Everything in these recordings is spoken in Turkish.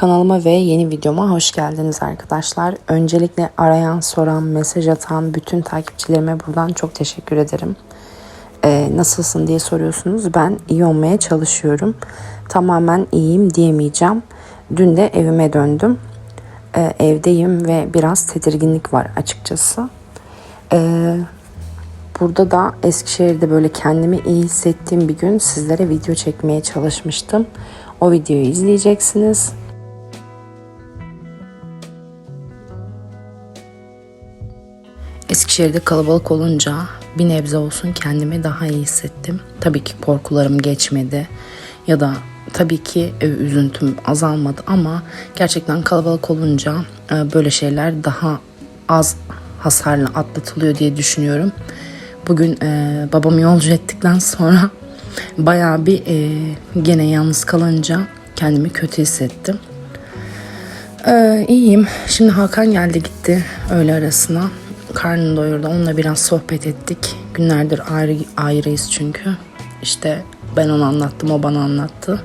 Kanalıma ve yeni videoma hoş geldiniz arkadaşlar. Öncelikle arayan, soran, mesaj atan bütün takipçilerime buradan çok teşekkür ederim. Ee, nasılsın diye soruyorsunuz. Ben iyi olmaya çalışıyorum. Tamamen iyiyim diyemeyeceğim. Dün de evime döndüm. Ee, evdeyim ve biraz tedirginlik var açıkçası. Ee, burada da Eskişehir'de böyle kendimi iyi hissettiğim bir gün sizlere video çekmeye çalışmıştım. O videoyu izleyeceksiniz. Eskişehir'de kalabalık olunca bir nebze olsun kendimi daha iyi hissettim. Tabii ki korkularım geçmedi ya da tabii ki e, üzüntüm azalmadı ama gerçekten kalabalık olunca e, böyle şeyler daha az hasarla atlatılıyor diye düşünüyorum. Bugün e, babamı yolcu ettikten sonra bayağı bir gene yalnız kalınca kendimi kötü hissettim. Ee, iyiyim. Şimdi Hakan geldi gitti öğle arasına karnını doyurdu. Onunla biraz sohbet ettik. Günlerdir ayrı, ayrıyız çünkü. İşte ben ona anlattım, o bana anlattı.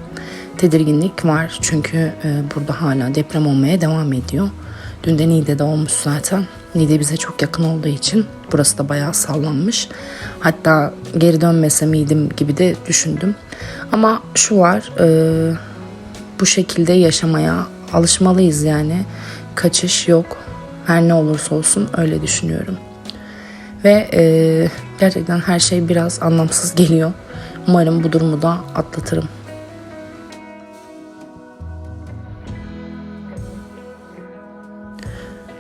Tedirginlik var çünkü e, burada hala deprem olmaya devam ediyor. Dün de Niğde'de olmuş zaten. Niğde bize çok yakın olduğu için burası da bayağı sallanmış. Hatta geri dönmese miydim gibi de düşündüm. Ama şu var, e, bu şekilde yaşamaya alışmalıyız yani. Kaçış yok. Her ne olursa olsun öyle düşünüyorum. Ve e, gerçekten her şey biraz anlamsız geliyor. Umarım bu durumu da atlatırım.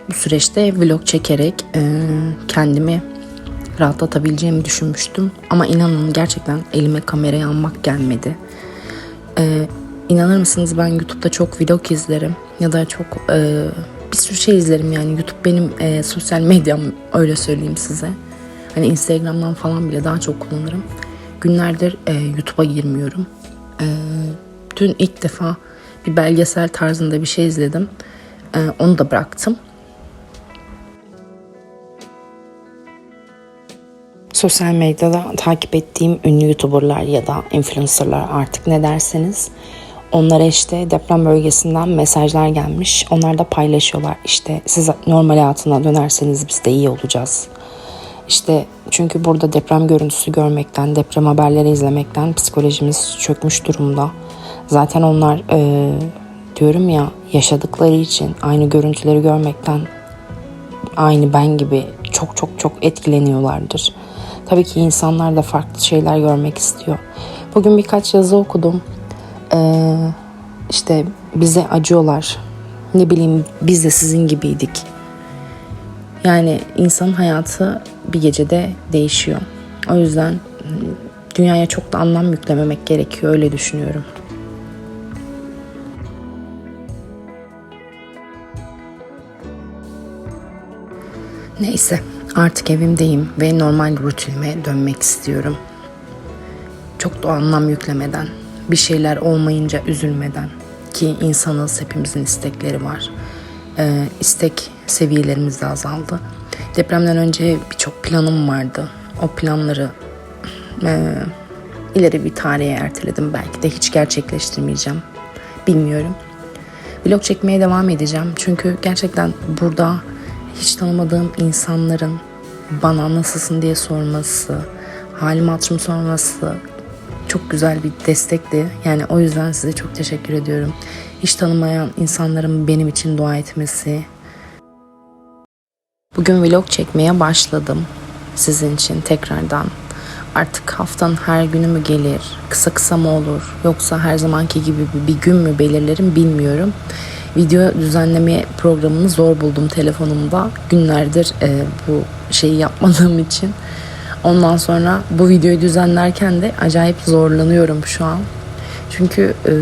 Bu süreçte vlog çekerek e, kendimi rahatlatabileceğimi düşünmüştüm. Ama inanın gerçekten elime kamerayı almak gelmedi. E, inanır mısınız ben YouTube'da çok vlog izlerim ya da çok e, bir sürü şey izlerim yani. YouTube benim e, sosyal medyam öyle söyleyeyim size. Hani Instagram'dan falan bile daha çok kullanırım. Günlerdir e, YouTube'a girmiyorum. E, dün ilk defa bir belgesel tarzında bir şey izledim. E, onu da bıraktım. Sosyal medyada takip ettiğim ünlü YouTuber'lar ya da influencer'lar artık ne derseniz Onlara işte deprem bölgesinden mesajlar gelmiş. Onlar da paylaşıyorlar. İşte siz normal hayatına dönerseniz biz de iyi olacağız. İşte çünkü burada deprem görüntüsü görmekten, deprem haberleri izlemekten psikolojimiz çökmüş durumda. Zaten onlar e, diyorum ya yaşadıkları için aynı görüntüleri görmekten aynı ben gibi çok çok çok etkileniyorlardır. Tabii ki insanlar da farklı şeyler görmek istiyor. Bugün birkaç yazı okudum e, işte bize acıyorlar. Ne bileyim biz de sizin gibiydik. Yani insanın hayatı bir gecede değişiyor. O yüzden dünyaya çok da anlam yüklememek gerekiyor öyle düşünüyorum. Neyse artık evimdeyim ve normal rutinime dönmek istiyorum. Çok da anlam yüklemeden bir şeyler olmayınca üzülmeden ki insanız hepimizin istekleri var. Ee, istek seviyelerimiz de azaldı. Depremden önce birçok planım vardı. O planları e, ileri bir tarihe erteledim. Belki de hiç gerçekleştirmeyeceğim. Bilmiyorum. Vlog çekmeye devam edeceğim. Çünkü gerçekten burada hiç tanımadığım insanların bana nasılsın diye sorması, halim hatırımı sorması, çok güzel bir destekti. Yani o yüzden size çok teşekkür ediyorum. Hiç tanımayan insanların benim için dua etmesi. Bugün vlog çekmeye başladım. Sizin için tekrardan. Artık haftanın her günü mü gelir? Kısa kısa mı olur? Yoksa her zamanki gibi bir gün mü belirlerim bilmiyorum. Video düzenleme programını zor buldum telefonumda. Günlerdir e, bu şeyi yapmadığım için. Ondan sonra bu videoyu düzenlerken de acayip zorlanıyorum şu an. Çünkü e,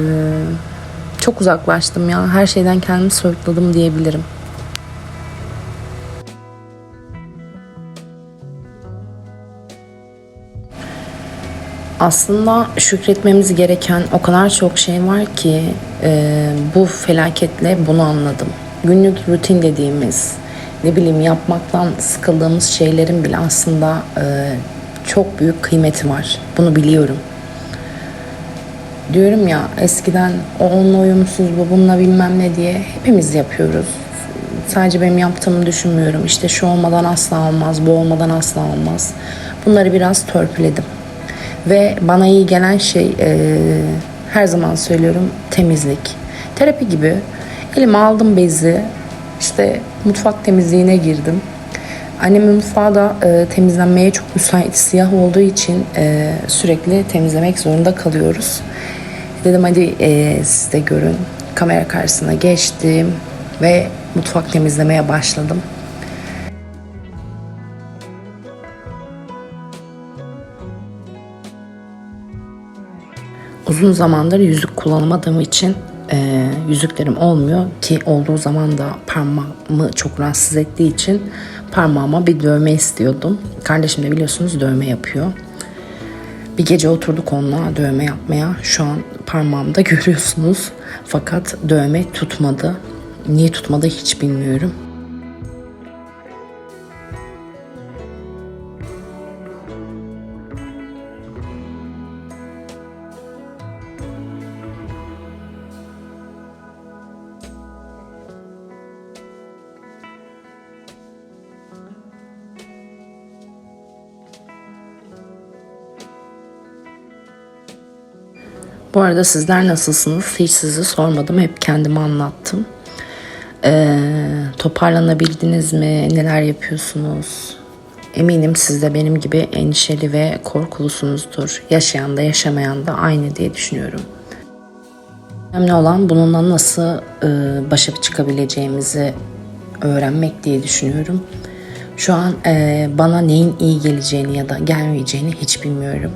çok uzaklaştım ya. Her şeyden kendimi soyutladım diyebilirim. Aslında şükretmemiz gereken o kadar çok şey var ki e, bu felaketle bunu anladım. Günlük rutin dediğimiz ne bileyim yapmaktan sıkıldığımız şeylerin bile aslında e, çok büyük kıymeti var. Bunu biliyorum. diyorum ya eskiden o onunla uyumsuz bu bununla bilmem ne diye hepimiz yapıyoruz. Sadece benim yaptığımı düşünmüyorum. İşte şu olmadan asla olmaz, bu olmadan asla olmaz. Bunları biraz törpüledim. Ve bana iyi gelen şey e, her zaman söylüyorum temizlik. Terapi gibi. Elime aldım bezi. İşte mutfak temizliğine girdim. Annemin mutfağı da e, temizlenmeye çok müsait siyah olduğu için e, sürekli temizlemek zorunda kalıyoruz. Dedim hadi e, siz de görün. Kamera karşısına geçtim ve mutfak temizlemeye başladım. Uzun zamandır yüzük kullanamadığım için e, yüzüklerim olmuyor ki olduğu zaman da parmağımı çok rahatsız ettiği için parmağıma bir dövme istiyordum. Kardeşim de biliyorsunuz dövme yapıyor. Bir gece oturduk onunla dövme yapmaya. Şu an parmağımda görüyorsunuz. Fakat dövme tutmadı. Niye tutmadı hiç bilmiyorum. Bu arada sizler nasılsınız? Hiç sizi sormadım. Hep kendime anlattım. Ee, toparlanabildiniz mi? Neler yapıyorsunuz? Eminim siz de benim gibi endişeli ve korkulusunuzdur. Yaşayan da yaşamayan da aynı diye düşünüyorum. Önemli olan bununla nasıl e, başa çıkabileceğimizi öğrenmek diye düşünüyorum. Şu an e, bana neyin iyi geleceğini ya da gelmeyeceğini hiç bilmiyorum.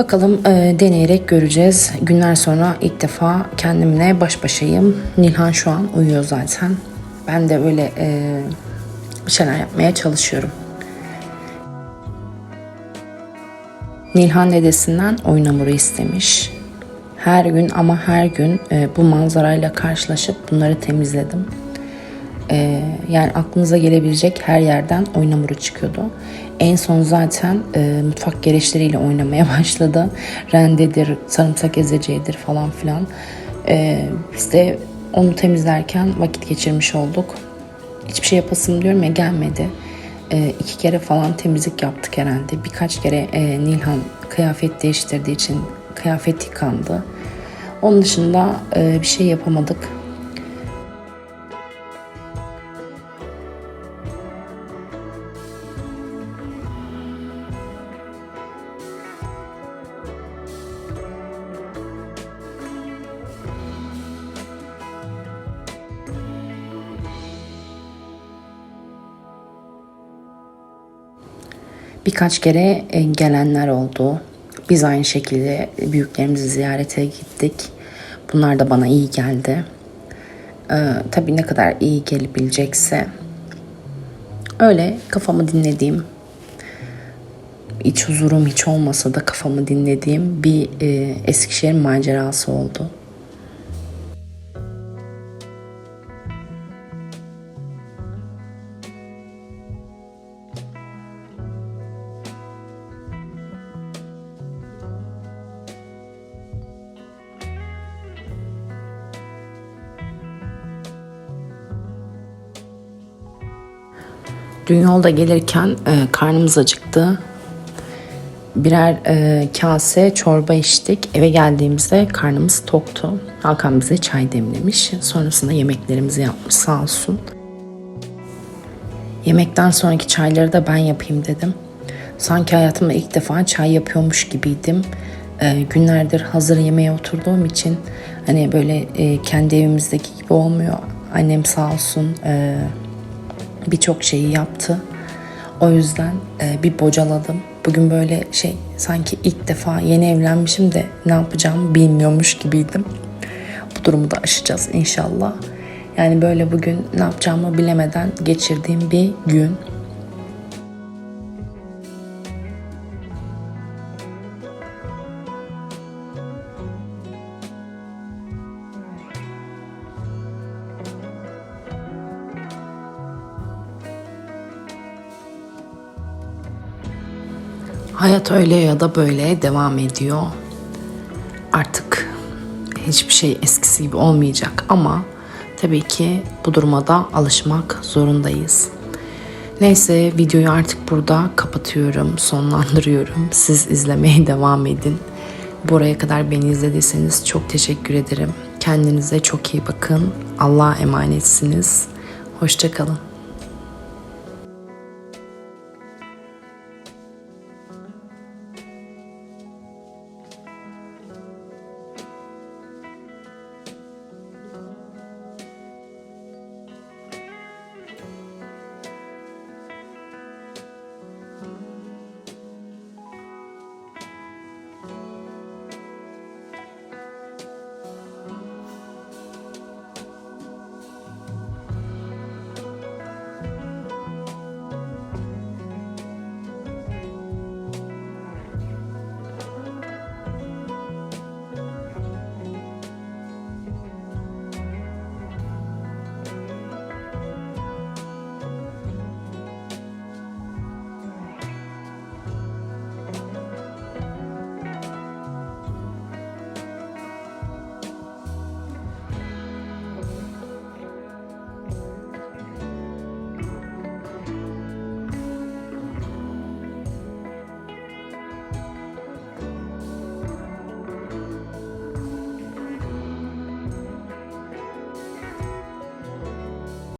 Bakalım e, deneyerek göreceğiz. Günler sonra ilk defa kendimle baş başayım. Nilhan şu an uyuyor zaten. Ben de öyle e, bir şeyler yapmaya çalışıyorum. Nilhan dedesinden oyun hamuru istemiş. Her gün ama her gün e, bu manzarayla karşılaşıp bunları temizledim. E, yani aklınıza gelebilecek her yerden oyun hamuru çıkıyordu. En son zaten e, mutfak gereçleriyle oynamaya başladı. Rendedir, sarımsak ezeceğidir falan filan. E, biz de onu temizlerken vakit geçirmiş olduk. Hiçbir şey yapasım diyorum ya gelmedi. E, iki kere falan temizlik yaptık herhalde. Birkaç kere e, Nilhan kıyafet değiştirdiği için kıyafet yıkandı. Onun dışında e, bir şey yapamadık. Birkaç kere e, gelenler oldu. Biz aynı şekilde büyüklerimizi ziyarete gittik. Bunlar da bana iyi geldi. Ee, tabii ne kadar iyi gelebilecekse. Öyle kafamı dinlediğim, iç huzurum hiç olmasa da kafamı dinlediğim bir e, Eskişehir macerası oldu. Dün yolda gelirken e, karnımız acıktı. Birer e, kase çorba içtik. Eve geldiğimizde karnımız toktu. Hakan bize çay demlemiş. Sonrasında yemeklerimizi yapmış sağ olsun. Yemekten sonraki çayları da ben yapayım dedim. Sanki hayatımda ilk defa çay yapıyormuş gibiydim. E, günlerdir hazır yemeğe oturduğum için hani böyle e, kendi evimizdeki gibi olmuyor. Annem sağ olsun e, birçok şeyi yaptı. O yüzden e, bir bocaladım. Bugün böyle şey sanki ilk defa yeni evlenmişim de ne yapacağımı bilmiyormuş gibiydim. Bu durumu da aşacağız inşallah. Yani böyle bugün ne yapacağımı bilemeden geçirdiğim bir gün. Hayat öyle ya da böyle devam ediyor. artık hiçbir şey eskisi gibi olmayacak ama tabii ki bu duruma da alışmak zorundayız. Neyse videoyu artık burada kapatıyorum, sonlandırıyorum. Siz izlemeye devam edin. Buraya kadar beni izlediyseniz çok teşekkür ederim. Kendinize çok iyi bakın. Allah'a emanetsiniz. Hoşçakalın.